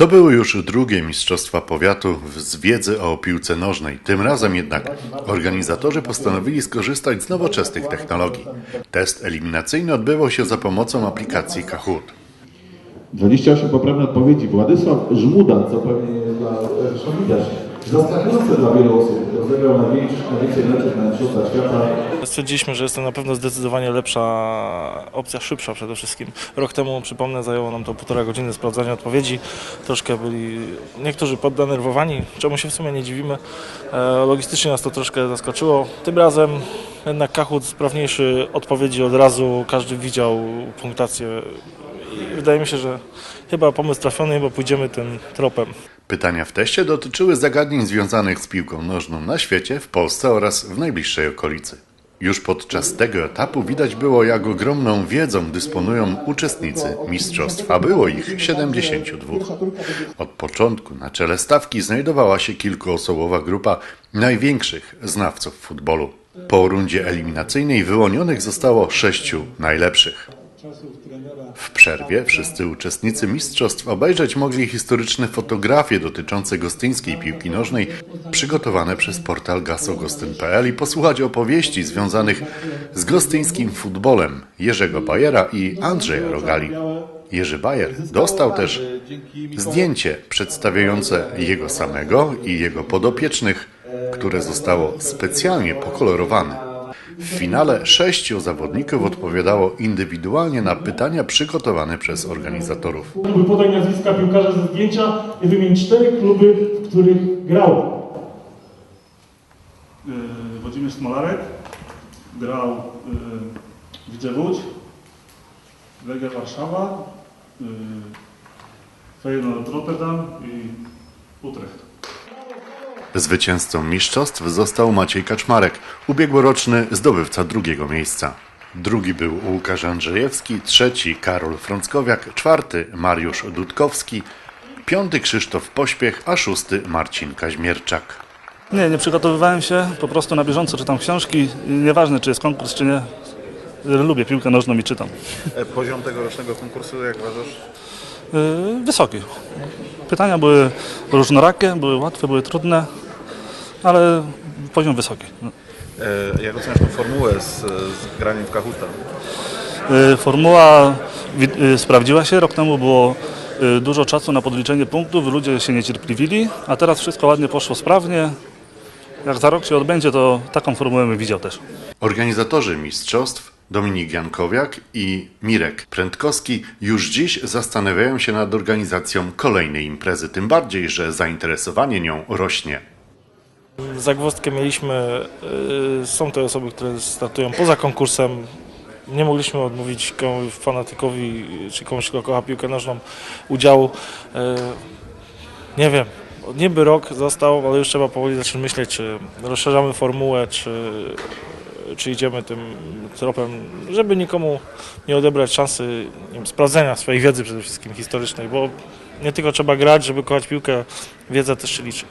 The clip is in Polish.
To były już drugie Mistrzostwa Powiatu z wiedzy o piłce nożnej. Tym razem jednak organizatorzy postanowili skorzystać z nowoczesnych technologii. Test eliminacyjny odbywał się za pomocą aplikacji Kahoot. 28 poprawnych odpowiedzi. Władysław Żmuda, co pewnie dla widać, zaskakujące dla wielu osób. Rozegrał najwięcej, meczów na Mistrzostwach Świata. Stwierdziliśmy, że jest to na pewno zdecydowanie lepsza opcja, szybsza przede wszystkim. Rok temu, przypomnę, zajęło nam to półtora godziny sprawdzania odpowiedzi. Troszkę byli niektórzy poddenerwowani, czemu się w sumie nie dziwimy. E, Logistycznie nas to troszkę zaskoczyło. Tym razem jednak Kahoot sprawniejszy, odpowiedzi od razu, każdy widział punktację i wydaje mi się, że chyba pomysł trafiony, chyba pójdziemy tym tropem. Pytania w teście dotyczyły zagadnień związanych z piłką nożną na świecie, w Polsce oraz w najbliższej okolicy. Już podczas tego etapu widać było, jak ogromną wiedzą dysponują uczestnicy mistrzostw, a było ich 72. Od początku na czele stawki znajdowała się kilkuosobowa grupa największych znawców futbolu. Po rundzie eliminacyjnej wyłonionych zostało sześciu najlepszych. W przerwie wszyscy uczestnicy mistrzostw obejrzeć mogli historyczne fotografie dotyczące gostyńskiej piłki nożnej przygotowane przez portal gasogostyn.pl i posłuchać opowieści związanych z gostyńskim futbolem Jerzego Bajera i Andrzeja Rogali. Jerzy Bajer dostał też zdjęcie przedstawiające jego samego i jego podopiecznych, które zostało specjalnie pokolorowane. W finale sześciu zawodników odpowiadało indywidualnie na pytania przygotowane przez organizatorów. Kluby podaj nazwiska piłkarza ze zdjęcia i wymień cztery kluby, w których grał. Yy, Włodzimierz Smolarek grał yy, Widzę Łódź, Legia Warszawa, yy, Feyenoord Rotterdam i Utrecht. Zwycięzcą mistrzostw został Maciej Kaczmarek, ubiegłoroczny zdobywca drugiego miejsca. Drugi był Łukasz Andrzejewski, trzeci Karol Frąckowiak, czwarty Mariusz Dudkowski, piąty Krzysztof Pośpiech, a szósty Marcin Kaźmierczak. Nie, nie przygotowywałem się, po prostu na bieżąco czytam książki. I Nieważne, czy jest konkurs, czy nie. Lubię piłkę nożną i czytam. E, Poziom tegorocznego konkursu, jak uważasz? Yy, Wysoki. Pytania były różnorakie, były łatwe, były trudne, ale poziom wysoki. E, Jak oceniasz tą formułę z, z graniem w Kahuta? Yy, Formuła yy, sprawdziła się, rok temu było dużo czasu na podliczenie punktów, ludzie się niecierpliwili, a teraz wszystko ładnie poszło sprawnie. Jak za rok się odbędzie, to taką formułę bym widział też. Organizatorzy mistrzostw Dominik Jankowiak i Mirek Prędkowski już dziś zastanawiają się nad organizacją kolejnej imprezy, tym bardziej, że zainteresowanie nią rośnie. Zagwozdkę mieliśmy, y, są to osoby, które startują poza konkursem. Nie mogliśmy odmówić fanatykowi czy komuś, kto kocha piłkę nożną udziału. Y, Nie wiem, niby rok został, ale już trzeba powoli zacząć myśleć, czy rozszerzamy formułę, czy, czy idziemy tym tropem, żeby nikomu nie odebrać szansy wiem, sprawdzenia swojej wiedzy przede wszystkim historycznej, bo nie tylko trzeba grać, żeby kochać piłkę, wiedza też się liczy.